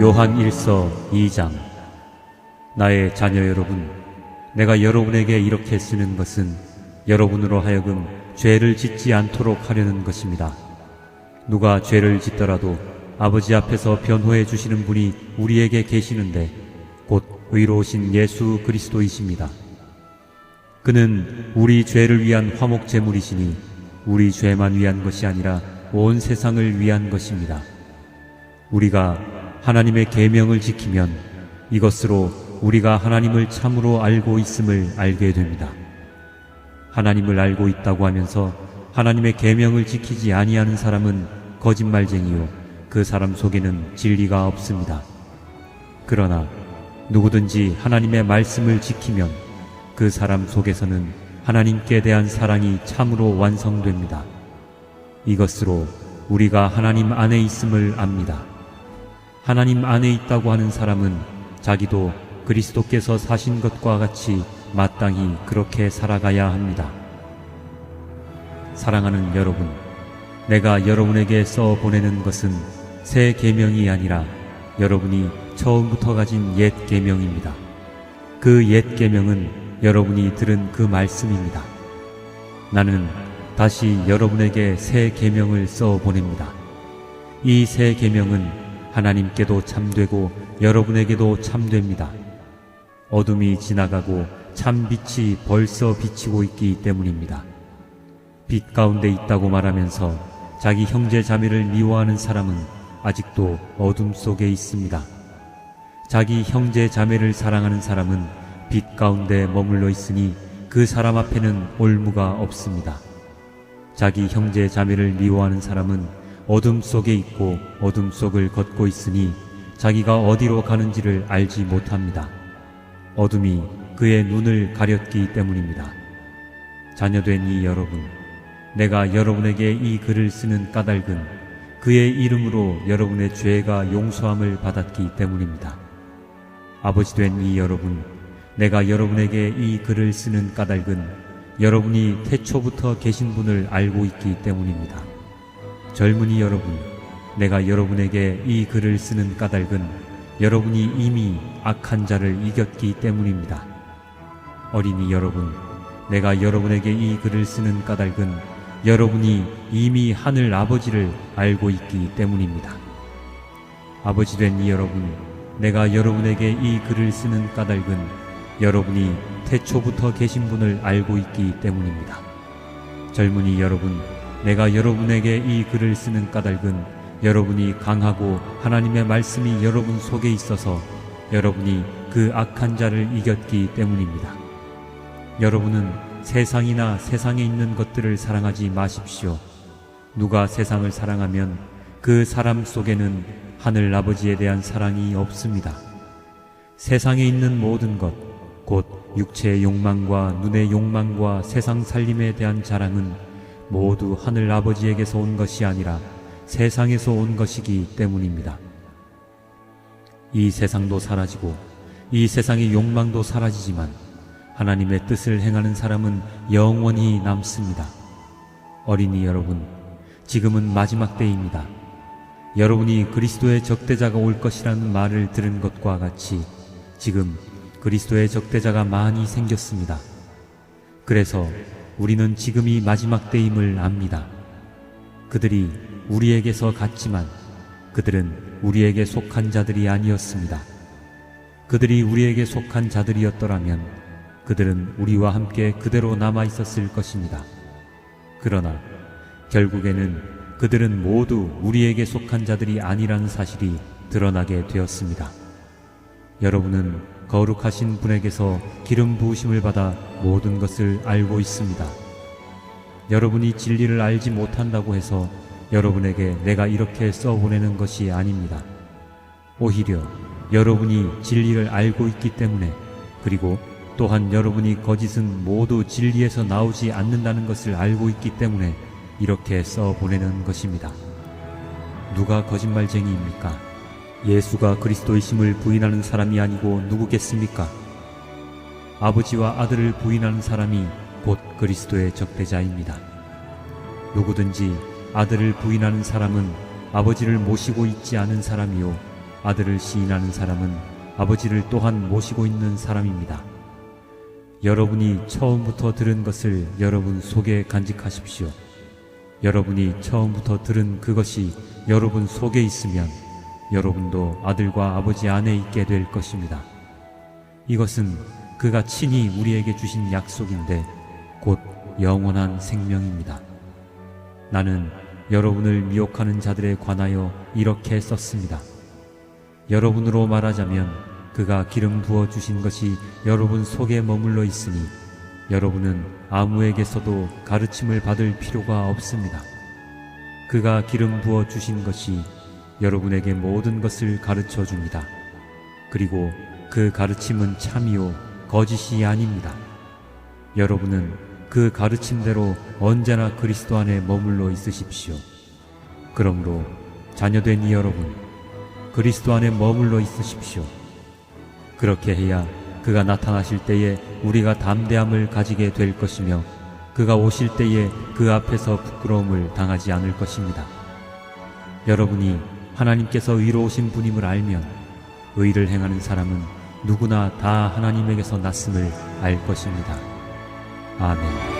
요한 1서 2장 나의 자녀 여러분 내가 여러분에게 이렇게 쓰는 것은 여러분으로 하여금 죄를 짓지 않도록 하려는 것입니다. 누가 죄를 짓더라도 아버지 앞에서 변호해 주시는 분이 우리에게 계시는데 곧 의로우신 예수 그리스도이십니다. 그는 우리 죄를 위한 화목 제물이시니 우리 죄만 위한 것이 아니라 온 세상을 위한 것입니다. 우리가 하나님의 계명을 지키면 이것으로 우리가 하나님을 참으로 알고 있음을 알게 됩니다. 하나님을 알고 있다고 하면서 하나님의 계명을 지키지 아니하는 사람은 거짓말쟁이요 그 사람 속에는 진리가 없습니다. 그러나 누구든지 하나님의 말씀을 지키면 그 사람 속에서는 하나님께 대한 사랑이 참으로 완성됩니다. 이것으로 우리가 하나님 안에 있음을 압니다. 하나님 안에 있다고 하는 사람은 자기도 그리스도께서 사신 것과 같이 마땅히 그렇게 살아가야 합니다. 사랑하는 여러분, 내가 여러분에게 써 보내는 것은 새 계명이 아니라 여러분이 처음부터 가진 옛 계명입니다. 그 옛 계명은 여러분이 들은 그 말씀입니다. 나는 다시 여러분에게 새 계명을 써 보냅니다. 이 새 계명은 하나님께도 참되고 여러분에게도 참됩니다. 어둠이 지나가고 참 빛이 벌써 비치고 있기 때문입니다. 빛 가운데 있다고 말하면서 자기 형제 자매를 미워하는 사람은 아직도 어둠 속에 있습니다. 자기 형제 자매를 사랑하는 사람은 빛 가운데 머물러 있으니 그 사람 앞에는 올무가 없습니다. 자기 형제 자매를 미워하는 사람은 어둠 속에 있고 어둠 속을 걷고 있으니 자기가 어디로 가는지를 알지 못합니다. 어둠이 그의 눈을 가렸기 때문입니다. 자녀된 이 여러분, 내가 여러분에게 이 글을 쓰는 까닭은 그의 이름으로 여러분의 죄가 용서함을 받았기 때문입니다. 아버지 된 이 여러분, 내가 여러분에게 이 글을 쓰는 까닭은 여러분이 태초부터 계신 분을 알고 있기 때문입니다. 젊은이 여러분, 내가 여러분에게 이 글을 쓰는 까닭은 여러분이 이미 악한 자를 이겼기 때문입니다. 어린이 여러분, 내가 여러분에게 이 글을 쓰는 까닭은 여러분이 이미 하늘 아버지를 알고 있기 때문입니다. 아버지 된 이 여러분, 내가 여러분에게 이 글을 쓰는 까닭은 여러분이 태초부터 계신 분을 알고 있기 때문입니다. 젊은이 여러분, 내가 여러분에게 이 글을 쓰는 까닭은 여러분이 강하고 하나님의 말씀이 여러분 속에 있어서 여러분이 그 악한 자를 이겼기 때문입니다. 여러분은 세상이나 세상에 있는 것들을 사랑하지 마십시오. 누가 세상을 사랑하면 그 사람 속에는 하늘 아버지에 대한 사랑이 없습니다. 세상에 있는 모든 것, 곧 육체의 욕망과 눈의 욕망과 세상 살림에 대한 자랑은 모두 하늘 아버지에게서 온 것이 아니라 세상에서 온 것이기 때문입니다. 이 세상도 사라지고 이 세상의 욕망도 사라지지만 하나님의 뜻을 행하는 사람은 영원히 남습니다. 어린이 여러분, 지금은 마지막 때입니다. 여러분이 그리스도의 적대자가 올 것이라는 말을 들은 것과 같이 지금 그리스도의 적대자가 많이 생겼습니다. 그래서 우리는 지금이 마지막 때임을 압니다. 그들이 우리에게서 갔지만 그들은 우리에게 속한 자들이 아니었습니다. 그들이 우리에게 속한 자들이었더라면 그들은 우리와 함께 그대로 남아 있었을 것입니다. 그러나 결국에는 그들은 모두 우리에게 속한 자들이 아니라는 사실이 드러나게 되었습니다. 여러분은 거룩하신 분에게서 기름 부으심을 받아 모든 것을 알고 있습니다. 여러분이 진리를 알지 못한다고 해서 여러분에게 내가 이렇게 써보내는 것이 아닙니다. 오히려 여러분이 진리를 알고 있기 때문에 그리고 또한 여러분이 거짓은 모두 진리에서 나오지 않는다는 것을 알고 있기 때문에 이렇게 써보내는 것입니다. 누가 거짓말쟁이입니까? 예수가 그리스도이심을 부인하는 사람이 아니고 누구겠습니까? 아버지와 아들을 부인하는 사람이 곧 그리스도의 적대자입니다. 누구든지 아들을 부인하는 사람은 아버지를 모시고 있지 않은 사람이요 아들을 시인하는 사람은 아버지를 또한 모시고 있는 사람입니다. 여러분이 처음부터 들은 것을 여러분 속에 간직하십시오. 여러분이 처음부터 들은 그것이 여러분 속에 있으면 여러분도 아들과 아버지 안에 있게 될 것입니다. 이것은 그가 친히 우리에게 주신 약속인데 곧 영원한 생명입니다. 나는 여러분을 미혹하는 자들에 관하여 이렇게 썼습니다. 여러분으로 말하자면 그가 기름 부어 주신 것이 여러분 속에 머물러 있으니 여러분은 아무에게서도 가르침을 받을 필요가 없습니다. 그가 기름 부어 주신 것이 여러분에게 모든 것을 가르쳐 줍니다. 그리고 그 가르침은 참이요 거짓이 아닙니다. 여러분은 그 가르침대로 언제나 그리스도 안에 머물러 있으십시오. 그러므로 자녀된 이 여러분, 그리스도 안에 머물러 있으십시오. 그렇게 해야 그가 나타나실 때에 우리가 담대함을 가지게 될 것이며 그가 오실 때에 그 앞에서 부끄러움을 당하지 않을 것입니다. 여러분이 하나님께서 의로우신 분임을 알면 의를 행하는 사람은 누구나 다 하나님에게서 났음을 알 것입니다. 아멘.